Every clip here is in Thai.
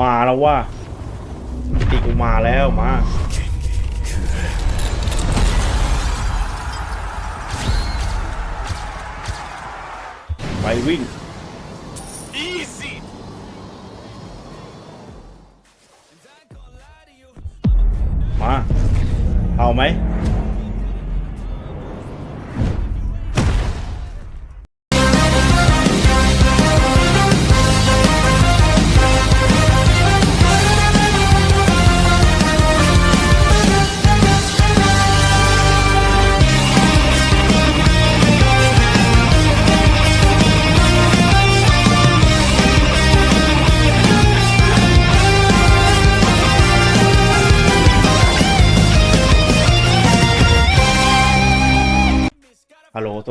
มาแล้วว่าตีกูมาแล้วมาไปวิ่ง Easy. มา เอาไหม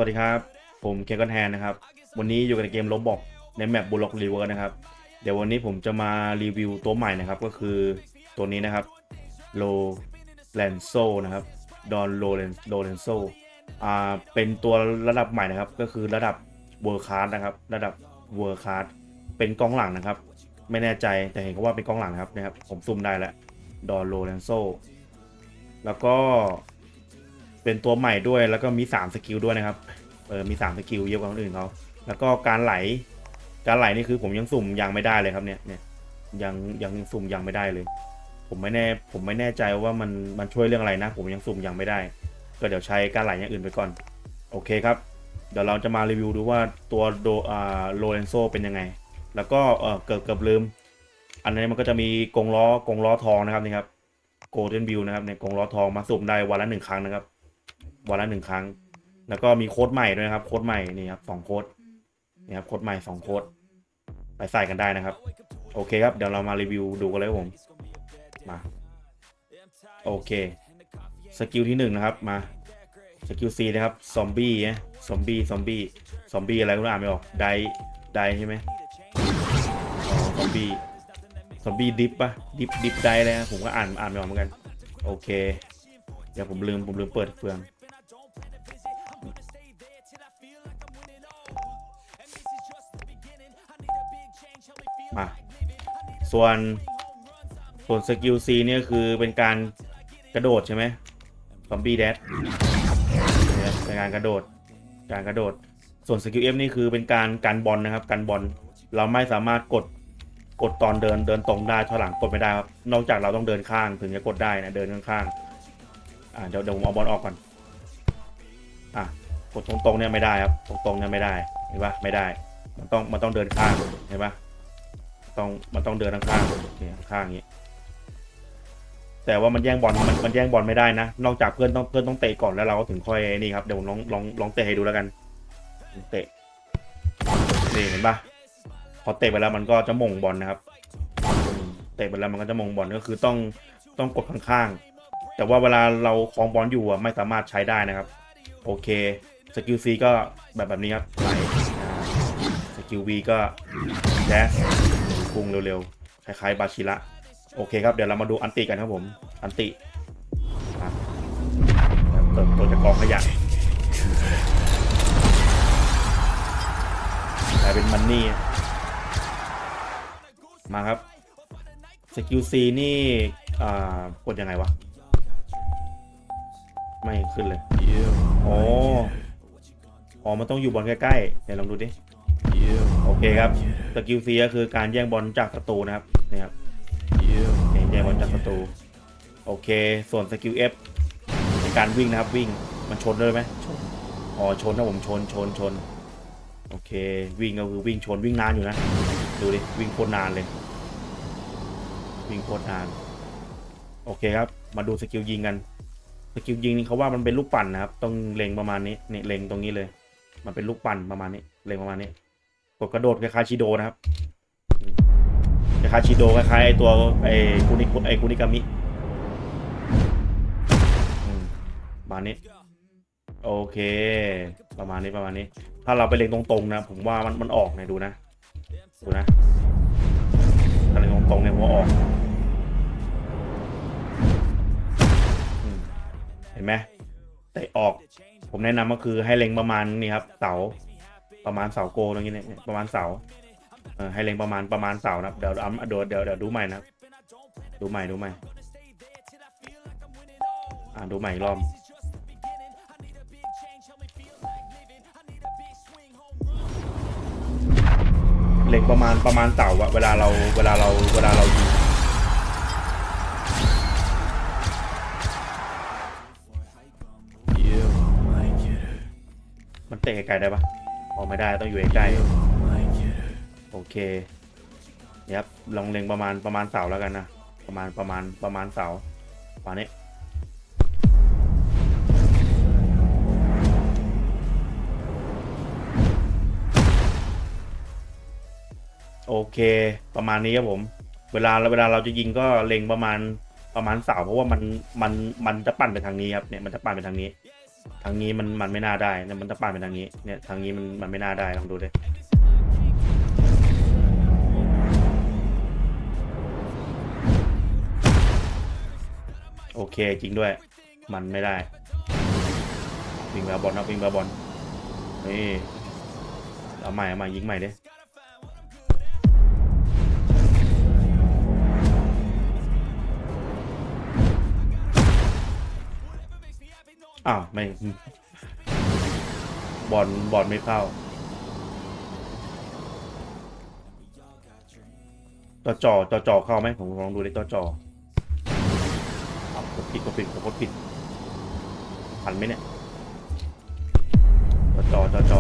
วัสดีครับ ผมเคกันแฮนนะครับ วันนี้อยู่ในเกมโรบอกในแมปบุล็อกรีเวอร์นะครับ เดี๋ยววันนี้ผมจะมารีวิวตัวใหม่นะครับ ก็คือตัวนี้นะครับโลแลนโซนะครับดอนโลเลนโลเลนโซอ่าเป็นตัวระดับใหม่นะครับ ก็คือระดับเวอร์คาร์ดนะครับ ระดับเวอร์คาร์ดเป็นกองหลังนะครับ ไม่แน่ใจแต่เห็นเขาว่าเป็นกองหลังนะครับนะครับ ผมซุ่มได้แล้วดอนโลเลนโซแล้วก็ เป็นตัวใหม่ด้วยแล้วก็มี3สกิลด้วยนะครับเออมี3สกิลเยอะกว่าคนอื่นเขาแล้วก็การไหล การไหลนี่คือผมยังสุ่มยังไม่ได้เลยครับเนี่ยเนี่ยยังยังสุ่มยังไม่ได้เลย ผมไม่แน่ผมไม่แน่ใจว่ามันมันช่วยเรื่องอะไรนะ ผมยังสุ่มยังไม่ได้ ก็เดี๋ยวใช้การไหลอย่างอื่นไปก่อน โอเคครับ เดี๋ยวเราจะมารีวิวดูว่าตัวโดอ่าโลเรนโซเป็นยังไง แล้วก็เออเกือบเกือบลืม อันนี้มันก็จะมีกงล้อกงล้อทองนะครับนี่ครับโกลเด้นบิวนะครับเนี่ยกงล้อทองมาสุ่มได้วันละหนึ่งครั้งนะครับ วันละหนึ่งครั้ง แล้วก็มีโค้ดใหม่ด้วยนะครับ โค้ดใหม่นี่ครับสองโค้ดนี่ครับโค้ดใหม่สองโค้ดไปใส่กันได้นะครับ โอเคครับ เดี๋ยวเรามารีวิวดูกันเลยผมมาโอเคสกิลที่หนึ่งนะครับมาสกิลซีนะครับซอมบี้นะซอมบี้ซอมบี้ซอมบี้อะไรก็อ่านไม่ออกไดไดใช่ไหมอ๋อซอมบี้ซอมบี้ดิฟปะดิฟดิฟไดเลยนะผมก็อ่านอ่านไม่ออกเหมือนกัน โอเค เดี๋ยวผมลืมผมลืมเปิดเฟือง ส่วนส่วนสกิล C เนี่ยคือเป็นการกระโดดใช่ไหมซอมบี้แดดเป็นการกระโดด การกระโดด ส่วนสกิล F นี่คือเป็นการกันบอลนะครับกันบอล เราไม่สามารถกดกดตอนเดินเดินตรงได้ถอยหลังกดไม่ได้ครับ นอกจากเราต้องเดินข้างถึงจะกดได้นะ เดินข้างๆอ่าเดี๋ยวเดี๋ยวผมเอาบอลออกก่อน อะกดตรงๆเนี่ยไม่ได้ครับ ตรงๆเนี่ยไม่ได้ เห็นปะไม่ได้ มันต้องมันต้องเดินข้าง เห็นปะ ต้องมันต้องเดินข้างๆเนี่ยข้างอย่างนี้ แต่ว่ามันแย่งบอลมันมันแย่งบอลไม่ได้นะ นอกจากเพื่อนต้องเพื่อนต้องเตะก่อนแล้วเราก็ถึงค่อยนี่ครับเดี๋ยวผมลองลองลองเตะให้ดูแล้วกัน เตะนี่เห็นปะพอเตะไปแล้วมันก็จะมงบอลนะครับ เตะไปแล้วมันก็จะมงบอลก็คือต้องต้องกดข้างๆ แต่ว่าเวลาเราคลองบอลอยู่อะไม่สามารถใช้ได้นะครับ โอเคสกิล C ก็แบบแบบนี้ครับไหลสกิล V ก็แดช พุ่งเร็วๆ คล้ายๆ บาชิระ โอเคครับ เดี๋ยวเรามาดูอันติกันครับผม อันติอะเติมตัวจากกองขยะกลายเป็นมันนี่ มาครับ สกิล C นี่อ่ากดยังไงวะ ไม่ขึ้นเลยอ๋ออ๋อ มันต้องอยู่บอลใกล้ๆ เดี๋ยวลองดูดิ โอเคครับสกิล C ก็คือการแย่งบอลจากศัตรูนะครับนี่ครับนี่แย่งบอลจากศัตรูโอเค ส่วนสกิล F ในการวิ่งนะครับวิ่งมันชนเลยไหมชนอ๋อชนนะผมชนชนชนโอเค วิ่งก็คือวิ่งชนวิ่งนานอยู่นะดูดิวิ่งโคตรนานเลย วิ่งโคตรนาน โอเคครับ มาดูสกิลยิงกันสกิลยิงนี่เขาว่ามันเป็นลูกปั่นนะครับ ต้องเล็งประมาณนี้นี่เล็งตรงนี้เลย มันเป็นลูกปั่นประมาณนี้เล็งประมาณนี้ กดกระโดดคล้ายๆชิโดนะครับคล้ายๆชิโดคล้ายๆไอตัวไอคุนิไอคุนิกามิมประมาณนี้โอเค ประมาณนี้ประมาณนี้ ถ้าเราไปเล็งตรงๆนะ ผมว่ามันมันออกนี่ยดูนะดูนะถ้าเล็งตรงๆเนี่ยผมว่าออกเห็นไหมเตะออก ผมแนะนำก็คือให้เล็งประมาณนี่ครับเสา ประมาณเสาโกตรงนี้เนี่ยประมาณเสาเออให้เล็งประมาณประมาณเสานะเดี๋ยวเอาเดี๋ยวเดี๋ยวเดี๋ยวดูใหม่นะดูใหม่ดูใหม่อ่าดูใหม่รอบเล็งประมาณประมาณเสาอะเวลาเราเวลาเราเวลาเรายิงมันเตะไกลได้ปะ ออกไม่ได้ต้องอยู่ใกล้ๆโอเคนี่ยครับลองเล็งประมาณประมาณเสาแล้วกันนะประมาณประมาณประมาณเสาประมาณนี้โอเค ประมาณนี้ครับผม เวลาเวลาเราจะยิงก็เล็งประมาณประมาณเสาเพราะว่ามันมันมันจะปั่นไปทางนี้ครับเนี่ยมันจะปั่นไปทางนี้ ทางนี้มันมันไม่น่าได้เนี่ยมันจะปั่นไปทางนี้เนี่ยทางนี้มันมันไม่น่าได้ลองดูดิโอเคจริงด้วย มันไม่ได้วิ่งแบบบอลนะวิ่งแบบบอลนี่เอาใหม่เอาใหม่ยิงใหม่ดิ อ้าว ไม่ บอลบอลไม่เข้าตัวจ่อตัวจ่อเข้าไหมผมลองดูเลยตัวจ่อเอากดผิดกดผิดกดผิดพันไหมเนี่ยตัวจ่อตัวจ่อ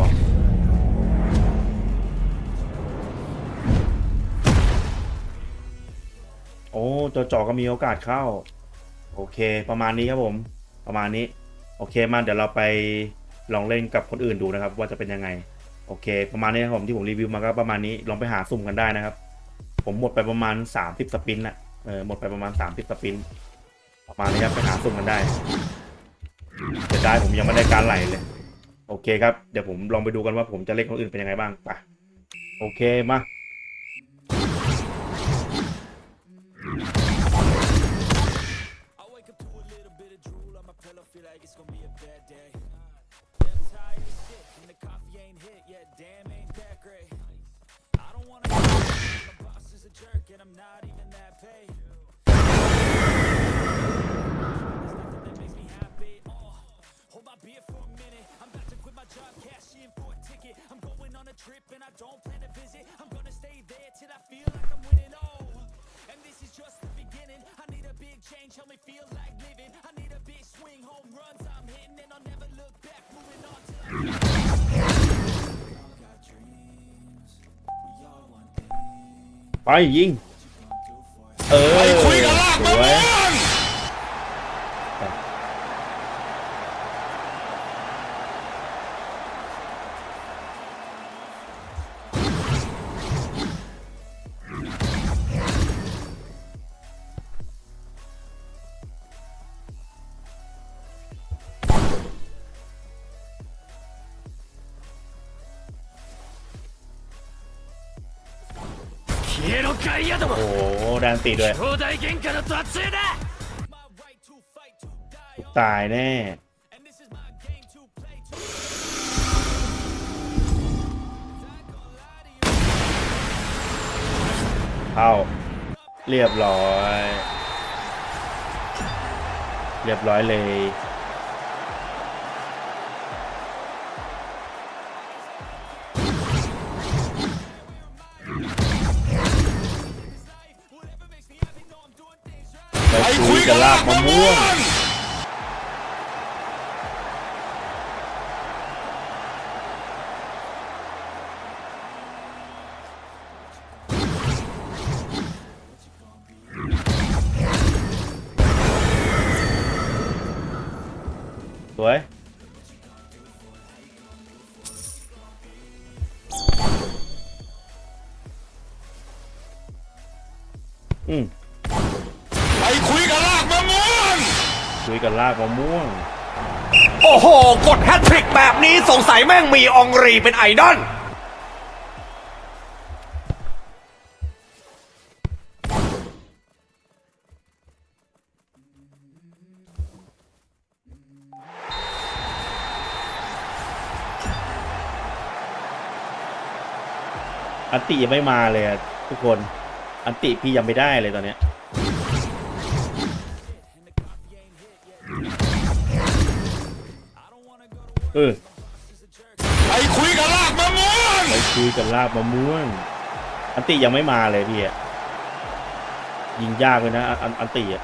โอ้ตัวจ่อก็มีโอกาสเข้า โอเค ประมาณนี้ครับผม ประมาณนี้ โอเคมาเดี๋ยวเราไปลองเล่นกับคนอื่นดูนะครับ ว่าจะเป็นยังไง โอเค ประมาณนี้นะครับผมที่ผมรีวิวมาก็ประมาณนี้ลองไปหาสุ่มกันได้นะครับ ผมหมดไปประมาณ 30 สปินนะเออหมดไปประมาณ 30 สปิน ประมาณนี้ครับไปหาสุ่มกันได้จะได้ผมยังไม่ได้การไหลเลย โอเคครับเดี๋ยวผมลองไปดูกันว่าผมจะเล่นคนอื่นเป็นยังไงบ้างไปโอเคมา ไปยิง เออ ไปคุยกับลาก ส มะ ว ม่ ยว ง 消えろ外野ども โอ้โหแดนตีด้วย 兄弟喧嘩の途中だ ตายแน่ เข้า เรียบร้อย เรียบร้อยเลย ไปคุยกับลากมะม่วงสวยอืม คุยกับลากมะม่วง โอ้โห กดแฮตทริกแบบนี้สงสัยแม่งมีอองรีเป็นไอดอลออันติยังไม่มาเลยอะทุกคน อันติพี่ยังไม่ได้เลยตอนเนี้ย เออ ไปคุยกับลากมะม่วงไปคุยกับลาบมะม่วง อันติยังไม่มาเลยพี่อะยิงยากเลยนะ อันอันอันติอะ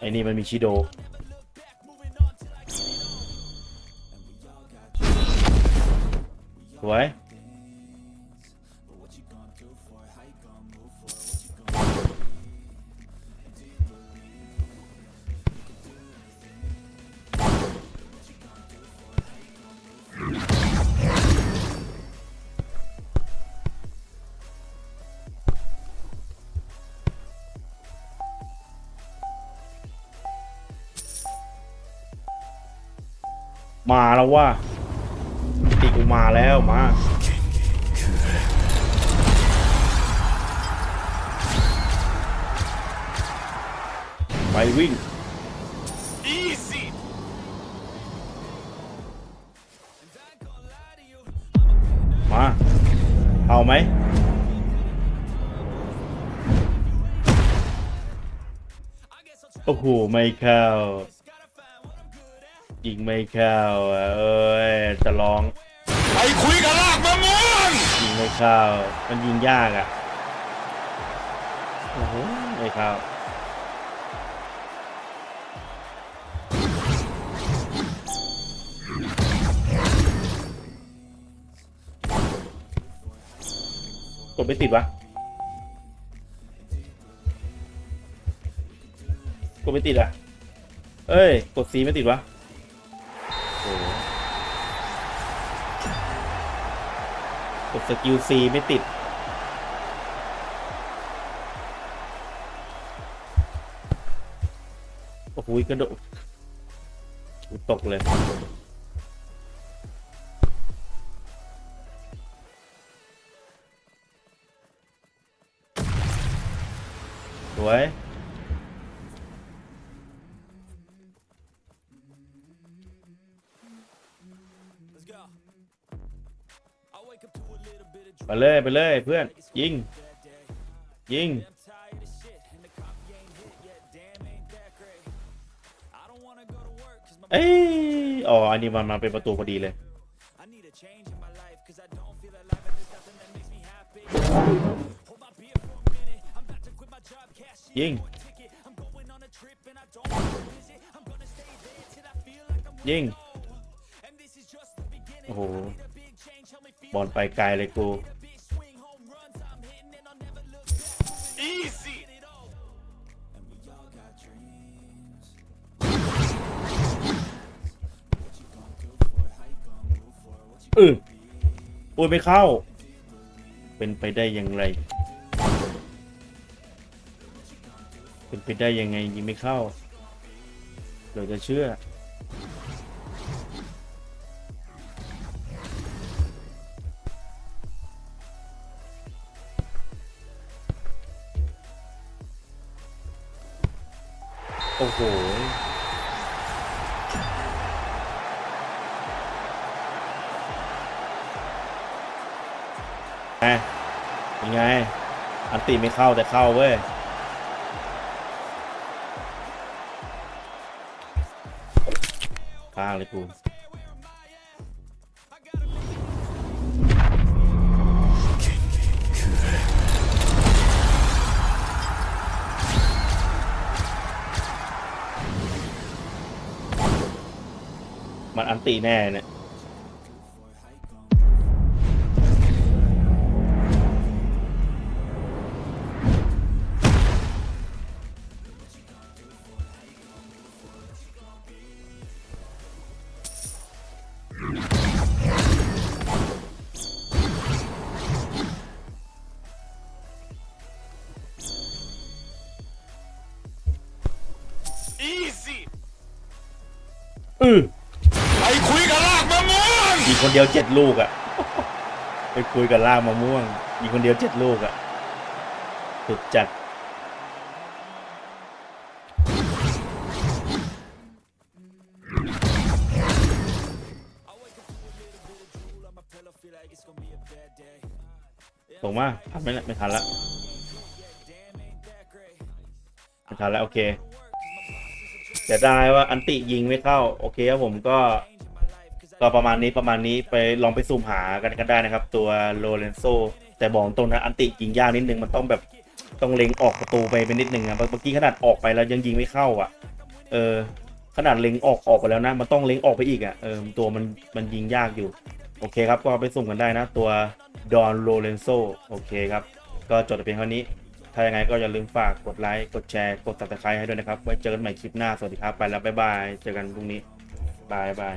ไอ้นี่มันมีชิโดสวย มาแล้วว่าติกูมาแล้วมาไปวิ่งอีซี่มา เอาไหม โอ้โห ไม่เข้า ยิงไม่เข้าอะเอ้ยจะลองไปคุยกับลากมะม่วงยิงไม่เข้ามันยิงยากอะโอ้โหไม่เข้ากดไม่ติดวะกดไม่ติดอะเอ้ย กดซีไม่ติดวะ กดสกิลซีไม่ติด โอ้โหกระโดดตกเลย ไปเลยไปเลยเพื่อน ยิง ยิง เอ้ยอ๋ออันนี้มันมาเป็นประตูพอดีเลย ยิง ยิง โอ้โห บอลไปไกลเลยกูอีซี่เออโอ้ยไม่เข้า เป็นไปได้อย่างไร เป็นไปได้ยังไงยิงไม่เข้าเราจะเชื่อ โอ้โหไงยังไง อันตีไม่เข้าแต่เข้าเว้ย ข้างเลยกู มันอันตีแน่เนี่ย ยิคนเดียวเจ็ดลูกอะ่ะ ไปคุยกับล่ามะม่วงมีคนเดียวเจ็ดลูกอะ่ะสุดจัด ส่งมาทันไหมไม่ทันละไม่ทันแล้วโอเคแต่ได้ว่าอันติยิงไม่เข้า โอเคครับผมก็ ก็ประมาณนี้ประมาณนี้ไปลองไปซูมหากันกันได้นะครับ ตัวโลเรนโซแต่บอกตรงนะอันติยิงยากนิดนึงมันต้องแบบต้องเล็งออกประตูไปเป็นนิดนึงอะเมื่อกี้ขนาดออกไปแล้วยังยิงไม่เข้าอะ เออ ขนาดเล็งออกออกไปแล้วนะ มันต้องเล็งออกไปอีกอะเออตัวมันมันยิงยากอยู่ โอเคครับ ก็ไปสุ่มกันได้นะ ตัวดอนโลเรนโซโอเคครับ ก็จบแต่เพียงเท่านี้ ถ้ายังไงก็อย่าลืมฝากกดไลค์กดแชร์กดติดตามให้ด้วยนะครับไว้เจอกันใหม่คลิปหน้าสวัสดีครับไปแล้วบ๊ายบายเจอกันพรุ่งนี้บายบาย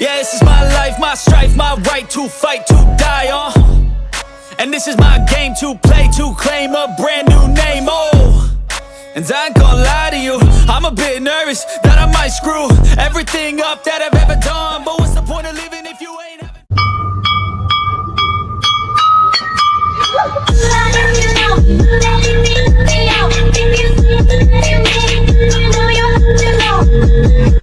Yeah, this is my life, my strife, my right to fight, to die on. And this is my game to play to claim a brand new name, oh And I ain't gonna lie to you, I'm a bit nervous that I might screw everything up that I've ever done But what's the point of living if you ain't ever Thank you.